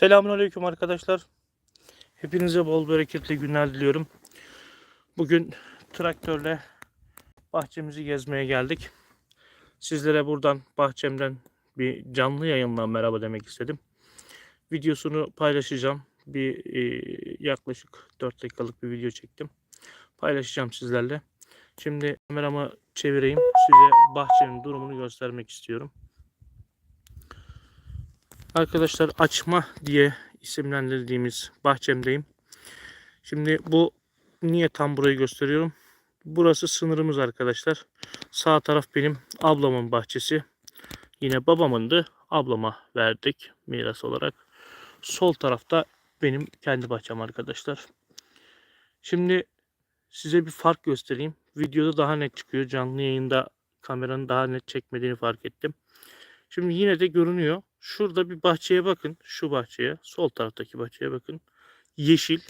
Selamünaleyküm arkadaşlar. Hepinize bol bereketli günler diliyorum. Bugün traktörle bahçemizi gezmeye geldik. Sizlere buradan bahçemden bir canlı yayınla merhaba demek istedim. Videosunu paylaşacağım. Bir e, yaklaşık 4 dakikalık bir video çektim. Paylaşacağım sizlerle. Şimdi kameramı çevireyim. Size bahçenin durumunu göstermek istiyorum. Arkadaşlar açma diye isimlendirdiğimiz bahçemdeyim. Şimdi bu niye tam burayı gösteriyorum? Burası sınırımız arkadaşlar. Sağ taraf benim ablamın bahçesi. Yine babamındı. Ablama verdik miras olarak. Sol tarafta benim kendi bahçem arkadaşlar. Şimdi size bir fark göstereyim. Videoda daha net çıkıyor. Canlı yayında kameranın daha net çekmediğini fark ettim. Şimdi yine de görünüyor. Şurada bir bahçeye bakın. Şu bahçeye. Sol taraftaki bahçeye bakın. Yeşil.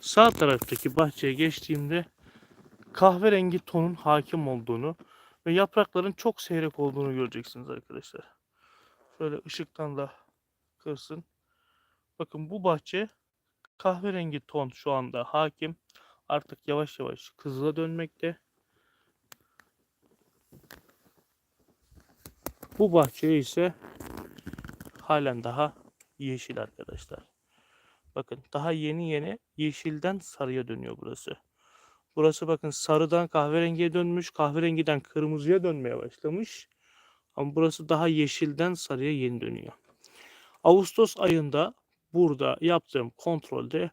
Sağ taraftaki bahçeye geçtiğimde kahverengi tonun hakim olduğunu ve yaprakların çok seyrek olduğunu göreceksiniz arkadaşlar. Şöyle ışıktan da kırsın. Bakın bu bahçe kahverengi ton şu anda hakim. Artık yavaş yavaş kızıla dönmekte. Bu bahçe ise halen daha yeşil arkadaşlar. Bakın daha yeni yeni yeşilden sarıya dönüyor burası. Burası bakın sarıdan kahverengiye dönmüş, kahverengiden kırmızıya dönmeye başlamış. Ama burası daha yeşilden sarıya yeni dönüyor. Ağustos ayında burada yaptığım kontrolde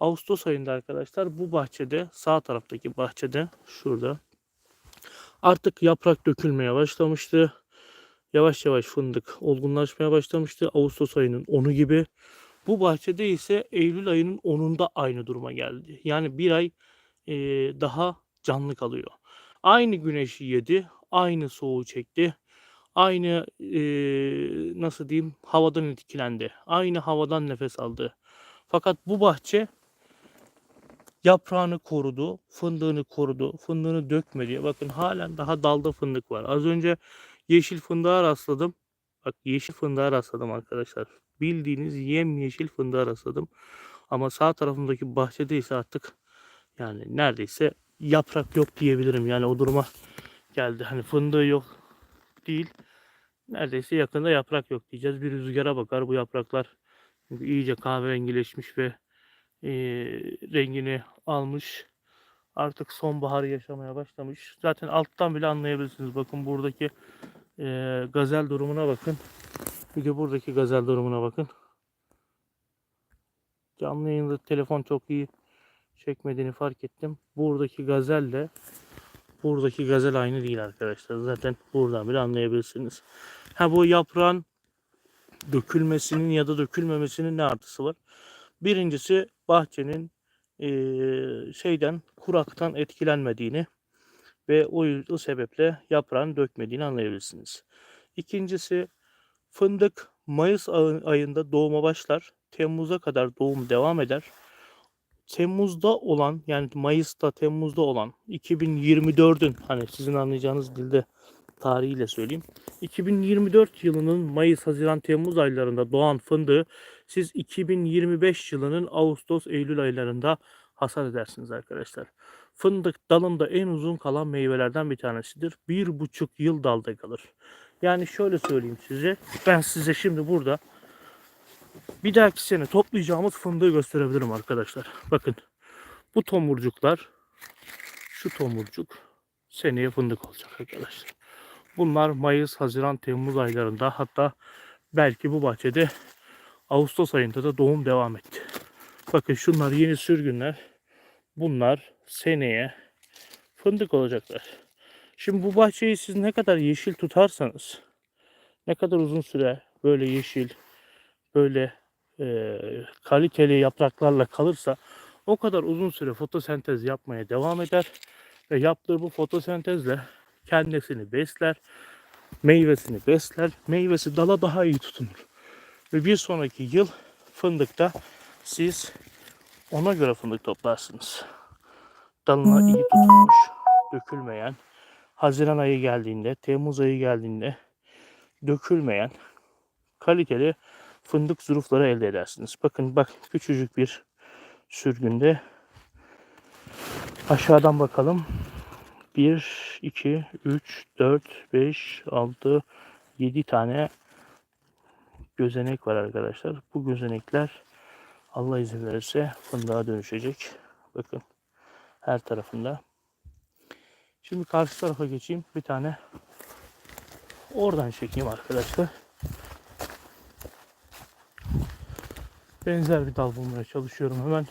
Ağustos ayında arkadaşlar bu bahçede sağ taraftaki bahçede şurada artık yaprak dökülmeye başlamıştı yavaş yavaş fındık olgunlaşmaya başlamıştı. Ağustos ayının 10'u gibi. Bu bahçede ise Eylül ayının 10'unda aynı duruma geldi. Yani bir ay e, daha canlı kalıyor. Aynı güneşi yedi, aynı soğuğu çekti, aynı e, nasıl diyeyim havadan etkilendi, aynı havadan nefes aldı. Fakat bu bahçe yaprağını korudu, fındığını korudu, fındığını dökmedi. Bakın halen daha dalda fındık var. Az önce yeşil fındığa rastladım. Bak yeşil fındığa rastladım arkadaşlar. Bildiğiniz yemyeşil fındığa rastladım. Ama sağ tarafımdaki bahçede ise artık yani neredeyse yaprak yok diyebilirim. Yani o duruma geldi. Hani fındığı yok değil. Neredeyse yakında yaprak yok diyeceğiz. Bir rüzgara bakar bu yapraklar çünkü iyice kahverengileşmiş ve e, rengini almış. Artık sonbaharı yaşamaya başlamış. Zaten alttan bile anlayabilirsiniz. Bakın buradaki e, gazel durumuna bakın. Bir de buradaki gazel durumuna bakın. Canlı yayında telefon çok iyi çekmediğini fark ettim. Buradaki gazelle buradaki gazel aynı değil arkadaşlar. Zaten buradan bile anlayabilirsiniz. Ha bu yaprağın dökülmesinin ya da dökülmemesinin ne artısı var? Birincisi bahçenin e, şeyden kuraktan etkilenmediğini ve o, o sebeple yaprağın dökmediğini anlayabilirsiniz. İkincisi fındık Mayıs ayında doğuma başlar. Temmuz'a kadar doğum devam eder. Temmuz'da olan yani Mayıs'ta Temmuz'da olan 2024'ün hani sizin anlayacağınız dilde tarihiyle söyleyeyim. 2024 yılının Mayıs, Haziran, Temmuz aylarında doğan fındığı siz 2025 yılının Ağustos, Eylül aylarında hasat edersiniz arkadaşlar. Fındık dalında en uzun kalan meyvelerden bir tanesidir. Bir buçuk yıl dalda kalır. Yani şöyle söyleyeyim size. Ben size şimdi burada bir dahaki sene toplayacağımız fındığı gösterebilirim arkadaşlar. Bakın bu tomurcuklar şu tomurcuk seneye fındık olacak arkadaşlar. Bunlar Mayıs, Haziran, Temmuz aylarında hatta belki bu bahçede Ağustos ayında da doğum devam etti. Bakın şunlar yeni sürgünler. Bunlar seneye fındık olacaklar. Şimdi bu bahçeyi siz ne kadar yeşil tutarsanız, ne kadar uzun süre böyle yeşil, böyle e, kaliteli yapraklarla kalırsa o kadar uzun süre fotosentez yapmaya devam eder ve yaptığı bu fotosentezle kendisini besler, meyvesini besler, meyvesi dala daha iyi tutunur. Ve bir sonraki yıl fındıkta siz ona göre fındık toplarsınız. Dalına iyi tutulmuş, dökülmeyen, Haziran ayı geldiğinde, Temmuz ayı geldiğinde dökülmeyen kaliteli fındık zurufları elde edersiniz. Bakın bak küçücük bir sürgünde aşağıdan bakalım. 1, 2, 3, 4, 5, 6, 7 tane gözenek var arkadaşlar. Bu gözenekler Allah izin verirse fındığa dönüşecek. Bakın her tarafında. Şimdi karşı tarafa geçeyim. Bir tane oradan çekeyim arkadaşlar. Benzer bir dal bulmaya çalışıyorum hemen.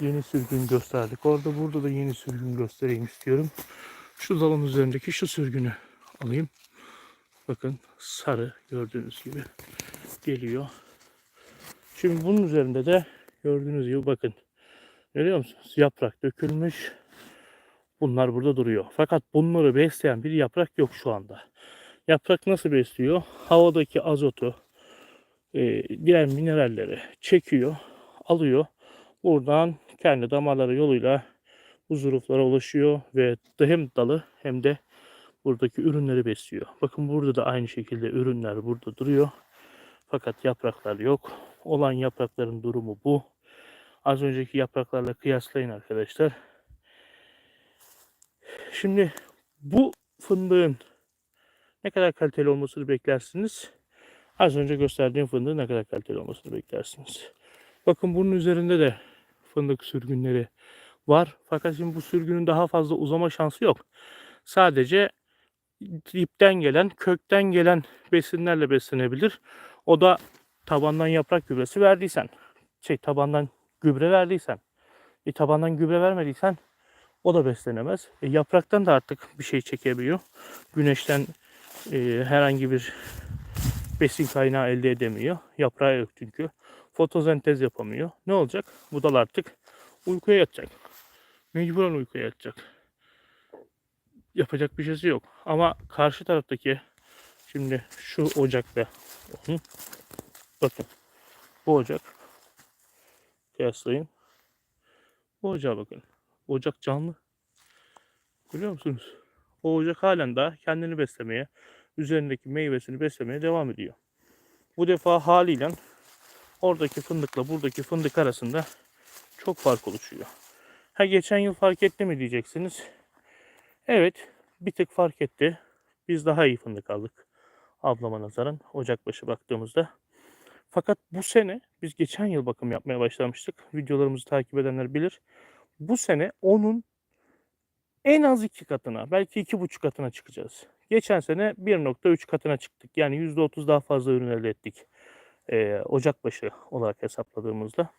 Yeni sürgün gösterdik. Orada burada da yeni sürgün göstereyim istiyorum. Şu dalın üzerindeki şu sürgünü alayım. Bakın sarı gördüğünüz gibi geliyor. Şimdi bunun üzerinde de gördüğünüz gibi bakın. Görüyor musunuz? Yaprak dökülmüş. Bunlar burada duruyor. Fakat bunları besleyen bir yaprak yok şu anda. Yaprak nasıl besliyor? Havadaki azotu, e, diğer mineralleri çekiyor, alıyor. Buradan kendi damarları yoluyla bu zuruflara ulaşıyor ve hem dalı hem de buradaki ürünleri besliyor. Bakın burada da aynı şekilde ürünler burada duruyor. Fakat yapraklar yok. Olan yaprakların durumu bu. Az önceki yapraklarla kıyaslayın arkadaşlar. Şimdi bu fındığın ne kadar kaliteli olmasını beklersiniz? Az önce gösterdiğim fındığın ne kadar kaliteli olmasını beklersiniz. Bakın bunun üzerinde de fındık sürgünleri var. Fakat şimdi bu sürgünün daha fazla uzama şansı yok. Sadece dipten gelen, kökten gelen besinlerle beslenebilir. O da tabandan yaprak gübresi verdiysen, şey tabandan gübre verdiysen, e, tabandan gübre vermediysen o da beslenemez. E, yapraktan da artık bir şey çekebiliyor. Güneşten e, herhangi bir besin kaynağı elde edemiyor. Yaprağı yok çünkü. Fotosentez yapamıyor. Ne olacak? Bu dal artık uykuya yatacak. Mecburen uykuya yatacak. Yapacak bir şeysi yok. Ama karşı taraftaki şimdi şu ocakta? Bakın bu ocak kıyaslayın. Bu ocağa bakın. Ocak canlı. Görüyor musunuz? O ocak halen daha kendini beslemeye, üzerindeki meyvesini beslemeye devam ediyor. Bu defa haliyle oradaki fındıkla buradaki fındık arasında çok fark oluşuyor. Ha geçen yıl fark etti mi diyeceksiniz. Evet bir tık fark etti. Biz daha iyi fındık aldık. Ablama nazaran Ocakbaşı baktığımızda. Fakat bu sene biz geçen yıl bakım yapmaya başlamıştık. Videolarımızı takip edenler bilir. Bu sene onun en az iki katına belki iki buçuk katına çıkacağız. Geçen sene 1.3 katına çıktık. Yani %30 daha fazla ürün elde ettik. Ee, Ocakbaşı olarak hesapladığımızda.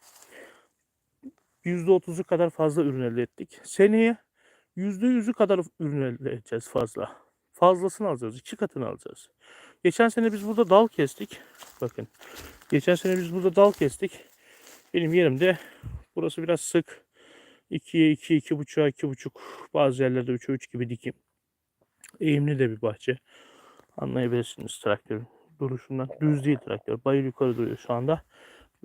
%30'u kadar fazla ürün elde ettik. Seneye %100'ü kadar ürün elde edeceğiz fazla. Fazlasını alacağız. iki katını alacağız. Geçen sene biz burada dal kestik. Bakın. Geçen sene biz burada dal kestik. Benim yerimde burası biraz sık. 2'ye 2, 2.5'a 2.5 bazı yerlerde 3'e 3 gibi dikim. Eğimli de bir bahçe. Anlayabilirsiniz traktörün duruşundan. Düz değil traktör. Bayır yukarı duruyor şu anda.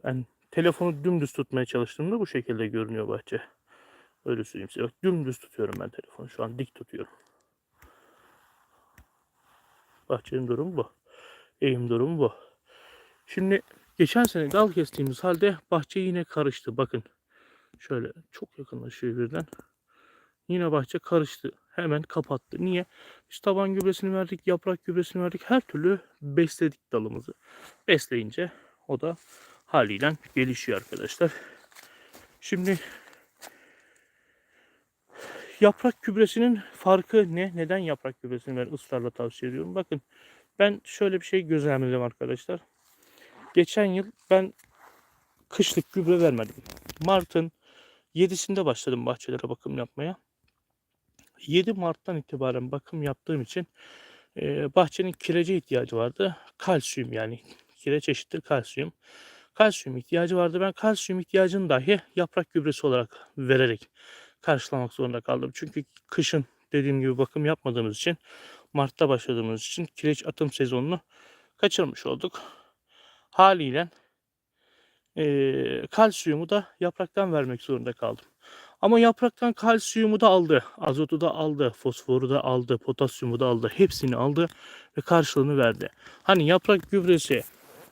Ben telefonu dümdüz tutmaya çalıştığımda bu şekilde görünüyor bahçe. Öyle söyleyeyim size. Dümdüz tutuyorum ben telefonu. Şu an dik tutuyorum. Bahçenin durumu bu. Eğim durumu bu. Şimdi geçen sene dal kestiğimiz halde bahçe yine karıştı. Bakın. Şöyle çok yakınlaşıyor birden. Yine bahçe karıştı. Hemen kapattı. Niye? Biz taban gübresini verdik, yaprak gübresini verdik. Her türlü besledik dalımızı. Besleyince o da haliyle gelişiyor arkadaşlar. Şimdi yaprak gübresinin farkı ne? Neden yaprak gübresini ben ısrarla tavsiye ediyorum? Bakın ben şöyle bir şey gözlemledim arkadaşlar. Geçen yıl ben kışlık gübre vermedim. Mart'ın 7'sinde başladım bahçelere bakım yapmaya. 7 Mart'tan itibaren bakım yaptığım için e, bahçenin kirece ihtiyacı vardı. Kalsiyum yani kireç eşittir kalsiyum. Kalsiyum ihtiyacı vardı. Ben kalsiyum ihtiyacını dahi yaprak gübresi olarak vererek karşılamak zorunda kaldım. Çünkü kışın dediğim gibi bakım yapmadığımız için Mart'ta başladığımız için kireç atım sezonunu kaçırmış olduk. Haliyle e, kalsiyumu da yapraktan vermek zorunda kaldım. Ama yapraktan kalsiyumu da aldı, azotu da aldı, fosforu da aldı, potasyumu da aldı. Hepsini aldı ve karşılığını verdi. Hani yaprak gübresi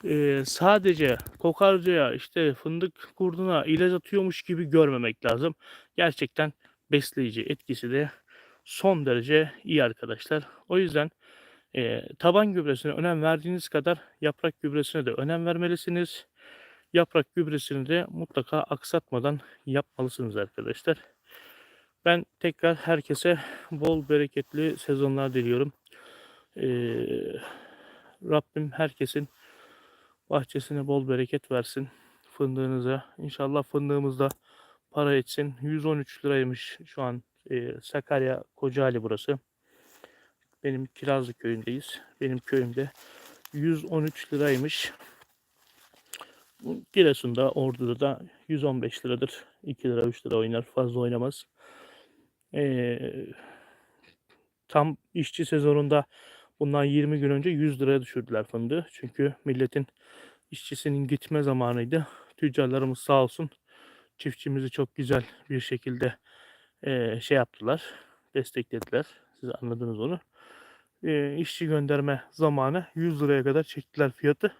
e, sadece kokarcaya işte fındık kurduna ilaç atıyormuş gibi görmemek lazım. Gerçekten besleyici etkisi de son derece iyi arkadaşlar. O yüzden e, taban gübresine önem verdiğiniz kadar yaprak gübresine de önem vermelisiniz. Yaprak gübresini de mutlaka aksatmadan yapmalısınız arkadaşlar. Ben tekrar herkese bol bereketli sezonlar diliyorum. Ee, Rabbim herkesin bahçesine bol bereket versin. Fındığınıza. İnşallah fındığımız da para etsin. 113 liraymış şu an e, Sakarya Kocaeli burası. Benim Kirazlı köyündeyiz. Benim köyümde 113 liraymış. Giresun'da, Ordu'da da 115 liradır. 2 lira, 3 lira oynar. Fazla oynamaz. Ee, tam işçi sezonunda bundan 20 gün önce 100 liraya düşürdüler fındığı. Çünkü milletin işçisinin gitme zamanıydı. Tüccarlarımız sağ olsun çiftçimizi çok güzel bir şekilde eee, şey yaptılar. Desteklediler. Siz anladınız onu. Eee işçi gönderme zamanı 100 liraya kadar çektiler fiyatı.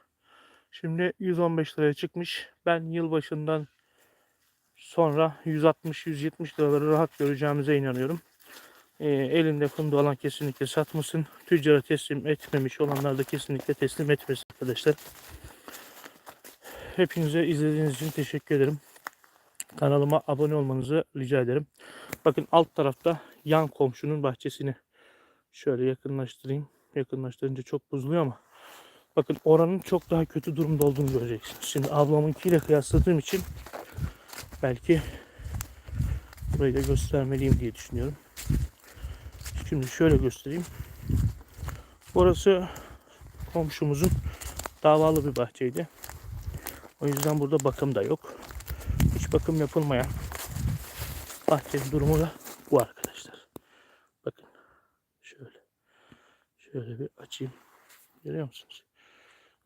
Şimdi 115 liraya çıkmış. Ben yılbaşından sonra 160-170 liraları rahat göreceğimize inanıyorum. Ee, elinde fındığı olan kesinlikle satmasın. Tüccara teslim etmemiş olanlar da kesinlikle teslim etmesin arkadaşlar. Hepinize izlediğiniz için teşekkür ederim. Kanalıma abone olmanızı rica ederim. Bakın alt tarafta yan komşunun bahçesini şöyle yakınlaştırayım. Yakınlaştırınca çok bozuluyor ama bakın oranın çok daha kötü durumda olduğunu göreceksiniz. Şimdi ablamınkiyle kıyasladığım için belki burayı da göstermeliyim diye düşünüyorum. Şimdi şöyle göstereyim. Burası komşumuzun davalı bir bahçeydi. O yüzden burada bakım da yok. Hiç bakım yapılmayan bahçenin durumu da bu arkadaşlar. Bakın şöyle. Şöyle bir açayım. Görüyor musunuz?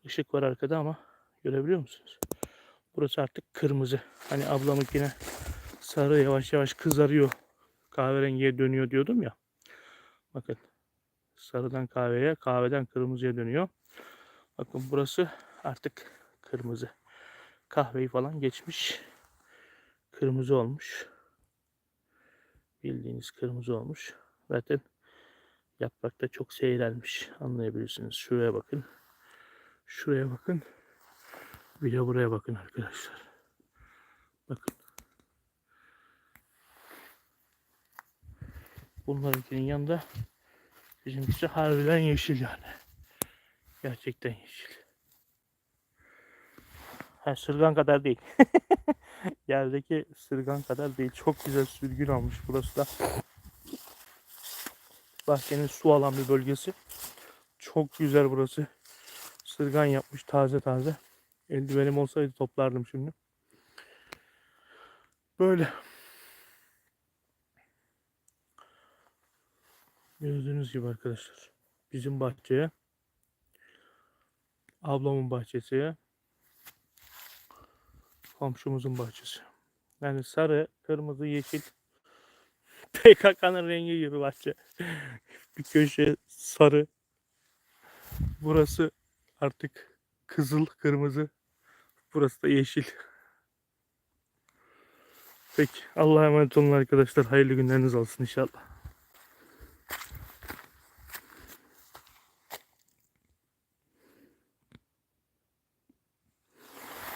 Işık var arkada ama görebiliyor musunuz? Burası artık kırmızı. Hani ablamınkine sarı yavaş yavaş kızarıyor. Kahverengiye dönüyor diyordum ya. Bakın sarıdan kahveye, kahveden kırmızıya dönüyor. Bakın burası artık kırmızı. Kahveyi falan geçmiş. Kırmızı olmuş. Bildiğiniz kırmızı olmuş. Zaten yaprakta çok seyrelmiş. Anlayabilirsiniz. Şuraya bakın. Şuraya bakın. Bir de buraya bakın arkadaşlar. Bakın. Bunlarınkinin yanında bizimkisi harbiden yeşil yani. Gerçekten yeşil. Ha, sırgan kadar değil. Yerdeki sırgan kadar değil. Çok güzel sürgün almış burası da. Bahçenin su alan bir bölgesi. Çok güzel burası. Sırgan yapmış taze taze. Eldivenim olsaydı toplardım şimdi. Böyle. Gördüğünüz gibi arkadaşlar. Bizim bahçeye ablamın bahçesiye komşumuzun bahçesi. Yani sarı, kırmızı, yeşil PKK'nın rengi gibi bahçe. Bir köşe sarı. Burası artık kızıl, kırmızı. Burası da yeşil. Peki Allah'a emanet olun arkadaşlar. Hayırlı günleriniz olsun inşallah.